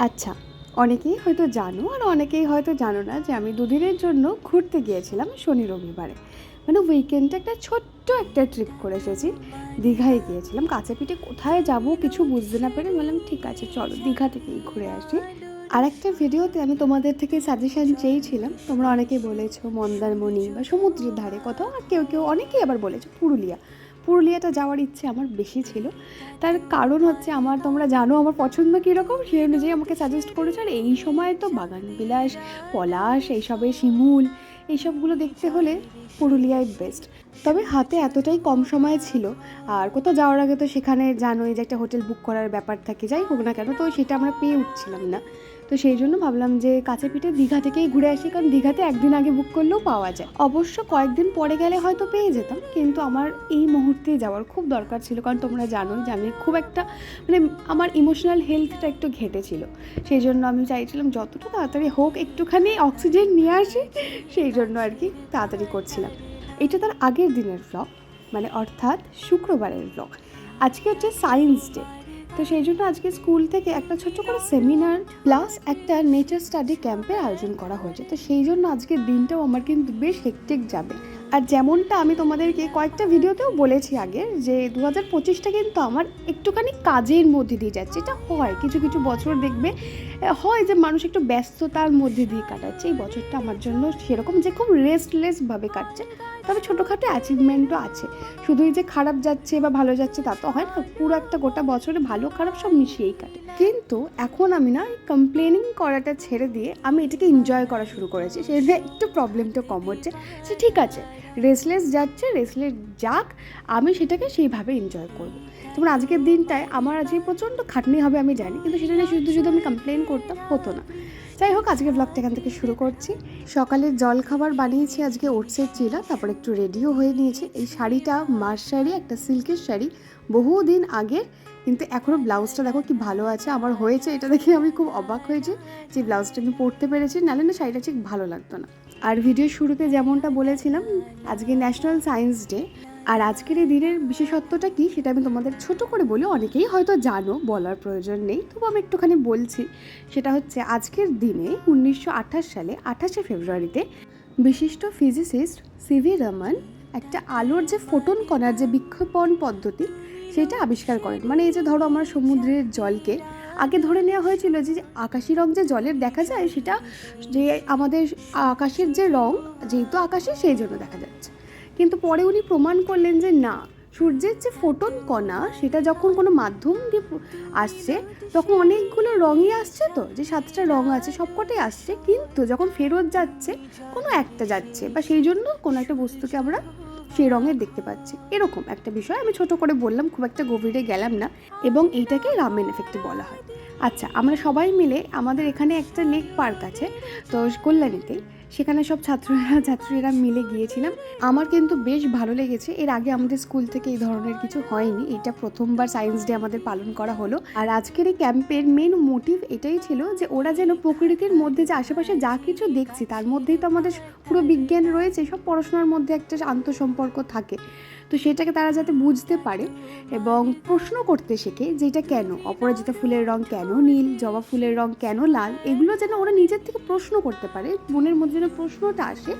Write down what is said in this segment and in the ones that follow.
আচ্ছা অনেকেই হয়তো জানো আর অনেকেই হয়তো জানো না যে আমি দুদিনের জন্য ঘুরতে গিয়েছিলাম শনি রবিবারে। মানে উইকেন্ডে একটা ছোট্ট একটা ট্রিপ করে এসেছি। দীঘায় গিয়েছিলাম। কাছে পিঠে কোথায় যাব কিছু বুঝতে না পেরে বললাম, ঠিক আছে, চলো দীঘা থেকেই ঘুরে আসি। আর একটা ভিডিওতে আমি তোমাদের থেকে সাজেশন চেয়েছিলাম। তোমরা অনেকেই বলেছ মন্দারমণি বা সমুদ্রের ধারে কোথাও, আর কেউ কেউ অনেকেই আবার বলেছ পুরুলিয়া। পুরুলিয়াটা যাওয়ার ইচ্ছে আমার বেশি ছিল। তার কারণ হচ্ছে আমার, তোমরা জানো আমার পছন্দ কীরকম, সেই অনুযায়ী আমাকে সাজেস্ট করেছে। আর এই সময় তো বাগান বিলাস পলাশ, এইসবে শিমুল, এইসবগুলো দেখতে হলে পুরুলিয়ায় বেস্ট তবে হাতে এতটাই কম সময় ছিল। আর কোথাও যাওয়ার আগে তো সেখানে জানোই যে একটা হোটেল বুক করার ব্যাপার থাকে, যাই হোক না কেন, তো সেটা আমরা পেয়ে উঠছিলাম না। তো সেই জন্য ভাবলাম যে কাছে পিঠে দীঘা থেকেই ঘুরে আসি, কারণ দীঘাতে একদিন আগে বুক করলেও পাওয়া যায়। অবশ্য কয়েকদিন পরে গেলে হয়তো পেয়ে যেতাম, কিন্তু আমার এই মুহূর্তে যাওয়ার খুব দরকার ছিল, কারণ তোমরা জানো যে আমি খুব একটা মানে আমার ইমোশনাল হেলথটা একটু ঘেটেছিল। সেই জন্য আমি চাইছিলাম যতটা তাড়াতাড়ি হোক একটুখানি অক্সিজেন নিয়ে আসি, সেই জন্য আর কি তাড়াতাড়ি করছিলাম। এটা তার আগের দিনের ব্লগ মানে অর্থাৎ শুক্রবারের ব্লগ আজকে হচ্ছে সায়েন্স ডে তো সেই জন্য আজকে স্কুল থেকে একটা ছোট্ট করে সেমিনার প্লাস একটা নেচার স্টাডি ক্যাম্পের আয়োজন করা হয়েছে। তো সেই জন্য আজকের দিনটাও আমার কিন্তু বেশ হেকটেক যাবে। আর যেমনটা আমি তোমাদেরকে কয়েকটা ভিডিওতেও বলেছি আগে যে দু হাজার পঁচিশটা কিন্তু আমার একটুখানি কাজের মধ্যে দিয়ে যাচ্ছে। এটা হয়, কিছু কিছু বছর দেখবে হয় যে মানুষ একটু ব্যস্ততার মধ্যে দিয়ে কাটাচ্ছে, এই বছরটা আমার জন্য সেরকম যে খুব রেস্টলেসভাবে কাটছে। তবে ছোটোখাটো অ্যাচিভমেন্টও আছে। শুধুই যে খারাপ যাচ্ছে বা ভালো যাচ্ছে তা তো হয় না, পুরো একটা গোটা বছরে ভালো খারাপ সব মিশিয়েই কাটে। কিন্তু এখন আমি না কমপ্লেনিং করাটা ছেড়ে দিয়ে আমি এটাকে এনজয় করা শুরু করেছি সেটা একটু প্রবলেমটা কম হচ্ছে, সে ঠিক আছে। রেসলেস যাচ্ছে রেসলেস যাক, আমি সেটাকে সেইভাবে এনজয় করব। যেমন আজকের দিনটায়, আমার আজকে প্রচণ্ড খাটনি হবে আমি জানি, কিন্তু সেটা নিয়ে শুধু শুধু আমি কমপ্লেন করতাম, হতো না। যাই হোক আজকে ব্লগটা এখান থেকে শুরু করছি। সকালের জল খাবার বানিয়েছি আজকে ওটসের চিলা তারপর একটু রেডিও হয়ে নিয়েছি। এই শাড়িটা মার শাড়ি, একটা সিল্কের শাড়ি, বহুদিন আগের, কিন্তু এখনও ব্লাউজটা দেখো কি ভালো আছে। আমার হয়েছে এটা দেখে আমি খুব অবাক হয়েছি যে ব্লাউজটা আমি পরতে পেরেছি, নাহলে না শাড়িটা ঠিক ভালো লাগতো না। আর ভিডিও শুরুতে যেমনটা বলেছিলাম, আজকে ন্যাশনাল সায়েন্স ডে আর আজকের এই দিনের বিশেষত্বটা কি সেটা আমি তোমাদের ছোট করে বলি, অনেকেই হয়তো জানো, বলার প্রয়োজন নেই, তবু আমি একটুখানি বলছি। সেটা হচ্ছে আজকের দিনে উনিশশো আঠাশ সালে, আঠাশে ফেব্রুয়ারিতে বিশিষ্ট ফিজিসিস্ট সিভি রমন একটা আলোর যে ফোটন কণার যে বিক্ষেপণ পদ্ধতি সেটা আবিষ্কার করেন। মানে এই যে ধরো আমার সমুদ্রের জলকে, আগে ধরে নেওয়া হয়েছিল যে আকাশি রং যে জলের দেখা যায়, সেটা যে আমাদের আকাশের যে রং, যেহেতু আকাশে, সেই জন্য দেখা যাচ্ছে। কিন্তু পরে উনি প্রমাণ করলেন যে, না, সূর্যের যে ফোটন কণা, সেটা যখন কোনো মাধ্যম দিয়ে আসছে, তখন অনেকগুলো রঙই আসছে তো, যে সাতটা রং আছে, সবকটাই আসছে। কিন্তু যখন ফেরত যাচ্ছে, কোনো একটা যাচ্ছে বা সেই জন্য কোনো একটা বস্তুকে আমরা সেই রঙের দেখতে পাচ্ছি। এরকম একটা বিষয়। আমি ছোট করে বললাম, খুব একটা গভীরে গেলাম না এবং এইটাকে রামেন এফেক্ট বলা হয়। আচ্ছা আমরা সবাই মিলে আমাদের এখানে একটা লেক পার্ক আছে, তো কল্যাণীতে। সেখানে সব ছাত্ররা, ছাত্রীরা মিলে গিয়েছিলাম। আমার কিন্তু বেশ ভালো লেগেছে। এর আগে আমাদের স্কুল থেকে এই ধরনের কিছু হয়নি। এটা প্রথমবার সায়েন্স ডে আমাদের পালন করা হলো। আর আজকের এই ক্যাম্পের মেন মোটিভ এটাই ছিল যে ওরা যেন প্রকৃতির মধ্যে যে আশেপাশে যা কিছু দেখছি, তার মধ্যেই তো আমাদের পুরো বিজ্ঞান রয়েছে, সব পড়াশোনার মধ্যে একটা আন্তঃসম্পর্ক থাকে। তো সেটাকে তারা যাতে বুঝতে পারে এবং প্রশ্ন করতে শেখে যে এটা কেন? অপরাজিতা ফুলের রং কেন নীল? জবা ফুলের রং কেন লাল? এগুলো যেন ওরা নিজের থেকে প্রশ্ন করতে পারে, মনের মধ্যে যেন প্রশ্নটা আসে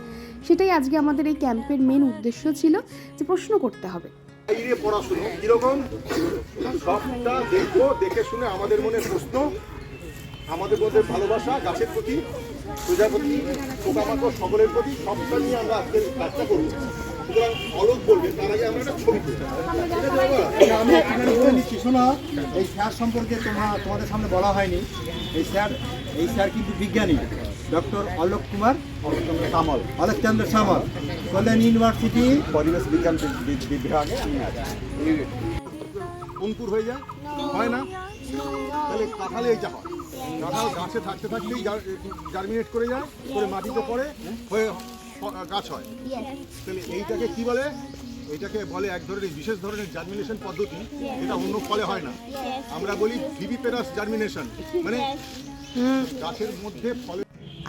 সেটাই আজকে আমাদের এই ক্যাম্পের মেন উদ্দেশ্য ছিল যে প্রশ্ন করতে হবে। বাইরে পড়াশুনো কীরকম? সবটা দেখব দেখে শুনে আমাদের মনে প্রশ্ন আমাদের মধ্যে ভালোবাসা গাছের প্রতি প্রজাপতি পোকামাকড় সকলের প্রতি সবটা নিয়ে আমরা আজকের কাজটা করব। সুতরাং অলোক বলবে তার আগে আমরা একটা ছবি আমি বলে নিচ্ছি শোনো এই স্যার সম্পর্কে তোমার তোমাদের সামনে বলা হয়নি। এই স্যার এই স্যার কিন্তু বিজ্ঞানী। Doctor Alok Kumar Samal Alokchandra Samal Kalyan university. পরিবেশ বিজ্ঞান বি- বিভাগে আমি অঙ্কুর হয়ে যায় হয় না? তাহলে কাঁঠালে এইটা হয় কাঁঠাল গাছে থাকতে থাকতেই জার্মিনেট করে যায় করে মাটিতে পড়ে হয়ে গাছ হয়। তাহলে এইটাকে কি বলে? এইটাকে বলে এক ধরনের বিশেষ ধরনের জার্মিনেশন পদ্ধতি এটা অন্য ফলে হয় না। আমরা বলি ভিভিপেরাস জার্মিনেশন মানে গাছের মধ্যে ফলে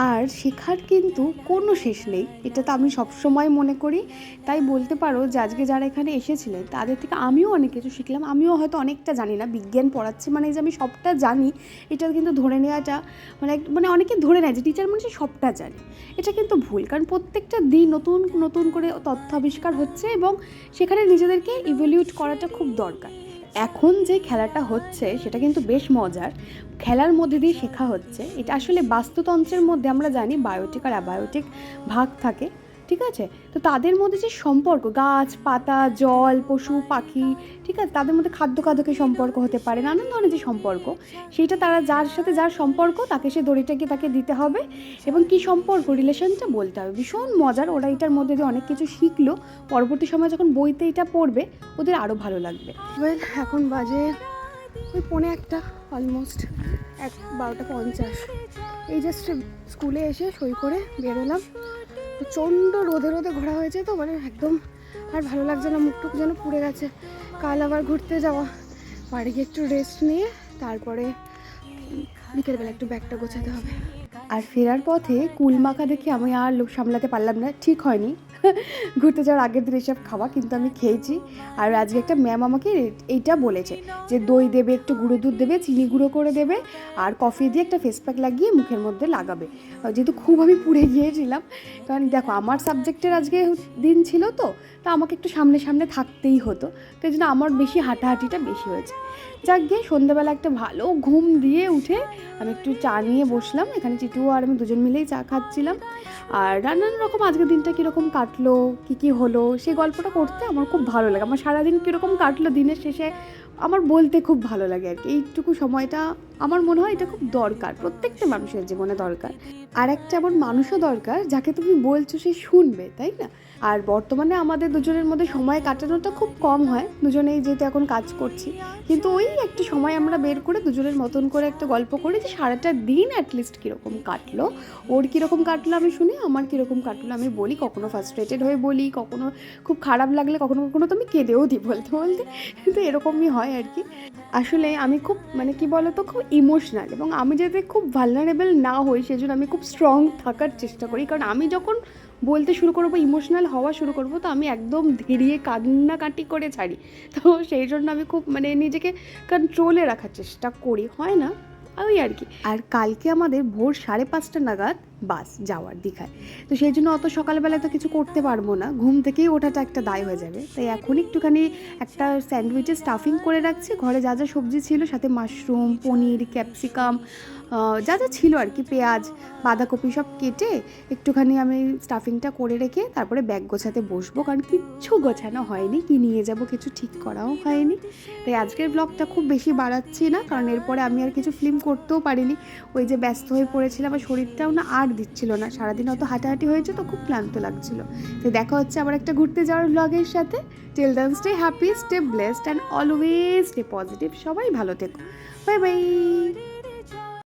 আর শেখার কিন্তু কোনো শেষ নেই। এটা তো আমি সবসময় মনে করি। তাই বলতে পারো যে আজকে যারা এখানে এসেছিলেন, তাদের থেকে আমিও অনেক কিছু শিখলাম। আমিও হয়তো অনেকটা জানি না, বিজ্ঞান পড়াচ্ছি মানে যে আমি সবটা জানি, এটা কিন্তু ধরে নেওয়াটা মানে মানে অনেকে ধরে নেয় যে টিচার মানে সবটা জানে। এটা কিন্তু ভুল কারণ প্রত্যেকটা দিন নতুন নতুন করে তথ্য আবিষ্কার হচ্ছে এবং সেখানে নিজেদেরকে ইভ্যালিউট করাটা খুব দরকার। এখন যে খেলাটা হচ্ছে, সেটা কিন্তু বেশ মজার। খেলার মধ্যে দিয়ে শেখা হচ্ছে। এটা আসলে বাস্তুতন্ত্রের মধ্যে আমরা জানি, বায়োটিক আর অ্যাবায়োটিক ভাগ থাকে। ঠিক আছে? তো তাদের মধ্যে যে সম্পর্ক, গাছ, পাতা, জল, পশু, পাখি, ঠিক আছে? তাদের মধ্যে খাদ্য খাদ্যকে সম্পর্ক হতে পারে, নানান ধরনের যে সম্পর্ক। সেইটা তারা যার সাথে যার সম্পর্ক, তাকে সে দড়িটাকে তাকে দিতে হবে এবং কি সম্পর্ক, রিলেশনটা বলতে হবে। ভীষণ মজার, ওরা এটার মধ্যে দিয়ে অনেক কিছু শিখলো। পরবর্তী সময় যখন বইতে এটা পড়বে, ওদের আরও ভালো লাগবে। এখন বাজে ওই পৌনে একটা অলমোস্ট এক, বারোটা পঞ্চাশ। এই জাস্ট স্কুলে এসে সই করে বেরোলাম। প্রচণ্ড রোদে রোদে ঘোরা হয়েছে তো মানে একদম আর ভালো লাগছে না, মুখটুক যেন পুড়ে গেছে। কাল আবার ঘুরতে যাওয়া। বাড়ি গিয়ে একটু রেস্ট নিয়ে, তারপরে বিকেলবেলা একটু ব্যাগটা গোছাতে হবে। আর ফেরার পথে কুলমাখা দেখে আমি আর লোক সামলাতে পারলাম না, ঠিক হয়নি। ঘুরতে যাওয়ার আগের দিন এসব খাওয়া কিন্তু আমি খেয়েছি। আর আজকে একটা ম্যাম আমাকে এইটা বলেছে যে দই দেবে, একটু গুঁড়ো দুধ দেবে, চিনি গুঁড়ো করে দেবে আর কফি দিয়ে একটা ফেস প্যাক লাগিয়ে মুখের মধ্যে লাগাবে। যেহেতু খুব আমি পুড়ে গিয়েছিলাম, কারণ দেখো আমার সাবজেক্টের আজকে দিন ছিল তো, তা আমাকে একটু সামনে সামনে থাকতেই হতো। তো এই জন্য আমার বেশি হাঁটাহাঁটিটা বেশি হয়েছে। যাক গিয়ে সন্ধ্যাবেলা একটা ভালো ঘুম দিয়ে উঠে আমি একটু চা নিয়ে বসলাম। এখানে চিটু আর আমি দুজন মিলেই চা খাচ্ছিলাম। আর নানান রকম আজকের দিনটা কীরকম কাটলো, কী কী হলো সেই গল্পটা করতে আমার খুব ভালো লাগে। আমার সারাদিন কীরকম কাটলো দিনের শেষে আমার বলতে খুব ভালো লাগে আর কি। এইটুকু সময়টা আমার মনে হয় এটা খুব দরকার, প্রত্যেকটা মানুষের জীবনে দরকার। আর একটা এমন মানুষও দরকার যাকে তুমি বলছো সে শুনবে, তাই না? আর বর্তমানে আমাদের দুজনের মধ্যে সময় কাটানোটা খুব কম হয়, দুজনেই যেহেতু এখন কাজ করছি। কিন্তু ওই একটা সময় আমরা বের করে দুজনের মতন করে একটা গল্প করি যে সারাটা দিন অ্যাটলিস্ট কীরকম কাটলো। ওর কীরকম কাটলো আমি শুনি, আমার কীরকম কাটলো আমি বলি। কখনো ফার্স্ট্রেটেড হয়ে বলি, কখনো খুব খারাপ লাগলে কখনো কখনো তো আমি কেঁদেও দিই বলতে বলতে। কিন্তু এরকমই হয়। আর কি। আসলে আমি খুব মানে কি বলতো, খুব ইমোশনাল এবং আমি যাতে খুব ভালনারেবল না হই, সেজন্য আমি খুব স্ট্রং থাকার চেষ্টা করি। কারণ আমি যখন বলতে শুরু করব ইমোশনাল হওয়া শুরু করব, তো আমি একদম ধীরিয়ে কান্নাকাটি করে ছাড়ি। তো সেই জন্য আমি খুব মানে নিজেকে কন্ট্রোলে রাখার চেষ্টা করি, হয় না? ওই আর কি। আর কালকে আমাদের ভোর সাড়ে পাঁচটা নাগাদ বাস যাওয়ার দীঘায়। তো সেই জন্য অত সকালবেলায় তো কিছু করতে পারব না। ঘুম থেকেই ওঠাটা একটা দায় হয়ে যাবে। তাই এখন একটুখানি একটা স্যান্ডউইচের স্টাফিং করে রাখছি। ঘরে যা যা সবজি ছিল, সাথে মাশরুম পনির ক্যাপসিকাম যা যা ছিল আর কি, পেঁয়াজ, বাঁধাকপি সব কেটে একটুখানি আমি স্টাফিংটা করে রেখে তারপরে ব্যাগ গোছাতে বসবো। কারণ কিচ্ছু গোছানো হয়নি, কি নিয়ে যাব কিছু ঠিক করাও হয়নি। তাই আজকের ব্লগটা খুব বেশি বাড়াচ্ছি না। কারণ এরপরে আমি আর কিছু ফিল্ম করতেও পারিনি। ওই যে ব্যস্ত হয়ে পড়েছিলাম আর শরীরটাও না আর দিচ্ছিল না। সারাদিন অত হাঁটাহাঁটি হয়েছে তো খুব ক্লান্ত লাগছিল। তো দেখা হচ্ছে আবার একটা ঘুরতে যাওয়ার ব্লগের সাথে। Till then stay happy stay blessed and always stay positive সবাই ভালো থেকো। Bye bye